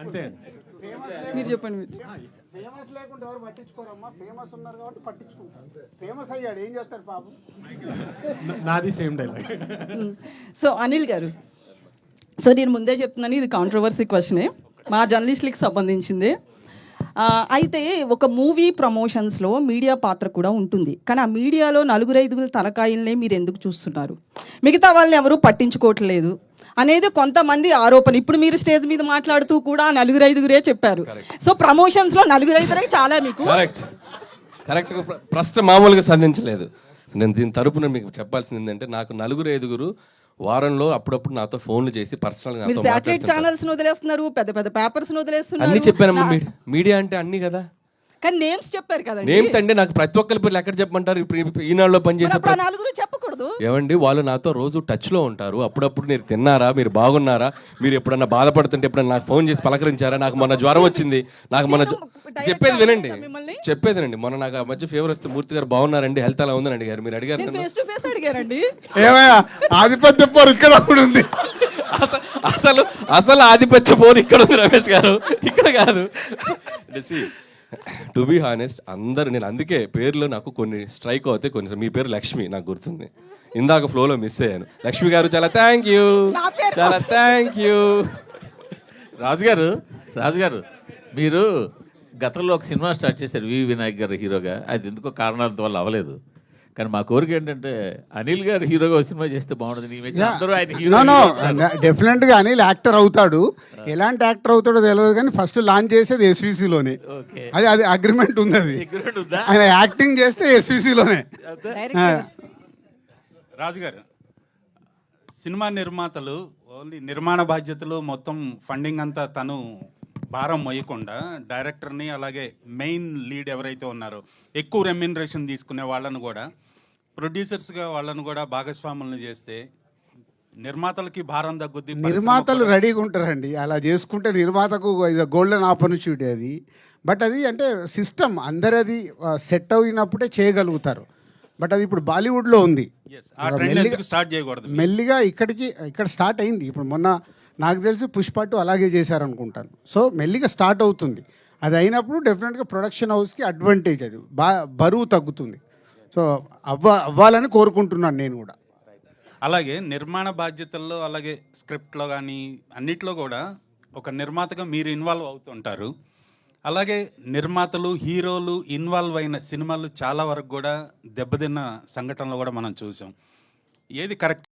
అంతే. మీరు చెప్పండి మీరు. ఫేమస్ లేకుండా ఎవరు పట్టించుకోరమ్మా? ఫేమస్ ఉన్నారు కాబట్టి పట్టించుకుంటారు. ఫేమస్ అయ్యాడు ఏం చేస్తాడు పాపం? నాది సేమ్ డైలాగ్ సో అనిల్ గారు. సో నేను ముందే చెప్తున్నాను ఇది కాంట్రవర్సీ క్వశ్చనే మా జర్నలిస్టులకి సంబంధించింది. అయితే ఒక మూవీ ప్రమోషన్స్లో మీడియా పాత్ర కూడా ఉంటుంది. కానీ ఆ మీడియాలో నలుగురు ఐదుగురు తలకాయలనే మీరు ఎందుకు చూస్తున్నారు? మిగతా వాళ్ళని ఎవరు పట్టించుకోవట్లేదు అనేది కొంతమంది ఆరోపణ. ఇప్పుడు మీరు స్టేజ్ మీద మాట్లాడుతూ కూడా నలుగురు ఐదుగురే చెప్పారు. సో ప్రమోషన్స్లో నలుగురు ఐదుగురే చాలా మీకు కరెక్ట్ కరెక్ట్ ప్రశ్న మామూలుగా సంధించలేదు. నేను దీని తరపున మీకు చెప్పాల్సింది ఏంటంటే నాకు నలుగురు ఐదుగురు వారంలో అప్పుడప్పుడు నాతో ఫోన్లు చేసి పర్సనల్ మీరు శాటిలైట్ ఛానల్స్ వదిలేస్తున్నారు పెద్ద పెద్ద పేపర్స్ అన్ని వదిలేస్తున్నారు చెప్పానమ్మా మీడియా మీడియా అంటే అన్ని కదా? కానీ నేమ్స్ చెప్పారు కదండి. నేమ్స్ అంటే నాకు ప్రతి ఒక్కరి పేర్లు ఎక్కడ చెప్పమంటారు? ఇప్పుడు ఈనాడులో పనిచేసే నలుగురు చెప్పకూడదు. ఏమండి? వాళ్ళు నాతో రోజు టచ్లో ఉంటారు. అప్పుడప్పుడు మీరు తిన్నారా? మీరు బాగున్నారా? మీరు ఎప్పుడన్నా బాధపడుతుంటే ఎప్పుడన్నా నాకు ఫోన్ చేసి పలకరించారా? నాకు మొన్న జ్వరం వచ్చింది. నాకు మొన్న జ్వ- చెప్పేది వినండి. మిమ్మల్ని? చెప్పేది వినండి. మొన్న నాకు ఆ మధ్య ఫీవర్ వస్తే మూర్తి గారు బాగున్నారండి. హెల్త్ అలా ఉందని అడిగారు మీరు అడిగారు నేను నన్ను. ఫేస్ టు ఫేస్ అడిగానండి. ఏమయ్యా? ఆధిపత్య పోరు ఇక్కడ కూడా ఉంది. అస- అసలు అసలు ఆధిపత్య పోరు ఇక్కడ ఉంది రమేష్ గారు. ఇక్కడ కాదు. టు బి హానెస్ట్ అందరు నేను అందుకే పేర్లు నాకు కొన్ని స్ట్రైక్ అవుతాయి కొన్ని మీ పేరు లక్ష్మి నాకు గుర్తుంది. ఇందాక ఫ్లోలో మిస్ అయ్యాను. లక్ష్మి గారు చాలా థ్యాంక్ యూ చాలా థ్యాంక్ యూ రాజుగారు రాజుగారు మీరు గతంలో ఒక సినిమా స్టార్ట్ చేశారు వి. వినాయక్ గారు హీరోగా. అది ఎందుకో కారణాల వల్ల అవ్వలేదు. కానీ మా కోరిక ఏంటంటే అనిల్ గారు హీరోగా సినిమా చేస్తే బాగుంటుంది. డెఫినెట్గా అనిల్ యాక్టర్ అవుతాడు. ఎలాంటి యాక్టర్ అవుతాడో తెలియదు కానీ ఫస్ట్ లాంచ్ చేసేది SVC లోనే. ఓకే అది అది అగ్రిమెంట్ ఉంది అది? ఆయన యాక్టింగ్ చేస్తే SVC లోనే. డైరెక్ట్ రాజుగారు సినిమా నిర్మాతలు ఓన్లీ నిర్మాణ బాధ్యతలు మొత్తం ఫండింగ్ అంతా తను భారం మొయ్యకుండా డైరెక్టర్ని అలాగే మెయిన్ లీడ్ ఎవరైతే ఉన్నారో ఎక్కువ రెమ్యునరేషన్ తీసుకునే వాళ్ళను కూడా ప్రొడ్యూసర్స్గా వాళ్ళను కూడా భాగస్వాములను చేస్తే నిర్మాతలకి భారం తగ్గుద్ది నిర్మాతలు రెడీగా ఉంటారండి. అలా చేసుకుంటే నిర్మాతకు గోల్డెన్ ఆపర్చునిటీ అది. బట్ అది అంటే సిస్టమ్ అందరది సెట్ అయినప్పుడే చేయగలుగుతారు. బట్ అది ఇప్పుడు బాలీవుడ్లో ఉంది. స్టార్ట్ చేయకూడదు? మెల్లిగా ఇక్కడికి ఇక్కడ స్టార్ట్ అయింది. ఇప్పుడు మొన్న నాకు తెలిసి పుష్పట్టు అలాగే అలాగే చేశారనుకుంటాను. సో మెల్లిగా స్టార్ట్ అవుతుంది. అది అయినప్పుడు డెఫినెట్గా ప్రొడక్షన్ హౌస్కి అడ్వాంటేజ్ అది. బా బరువు తగ్గుతుంది. సో అవ్వ అవ్వాలని కోరుకుంటున్నాను నేను కూడా. అలాగే నిర్మాణ బాధ్యతల్లో అలాగే స్క్రిప్ట్లో కానీ అన్నిట్లో కూడా ఒక నిర్మాతగా మీరు ఇన్వాల్వ్ అవుతుంటారు. అలాగే నిర్మాతలు హీరోలు ఇన్వాల్వ్ అయిన సినిమాలు చాలా వరకు కూడా దెబ్బతిన్న సంఘటనలు కూడా మనం చూసాం. ఏది కరెక్ట్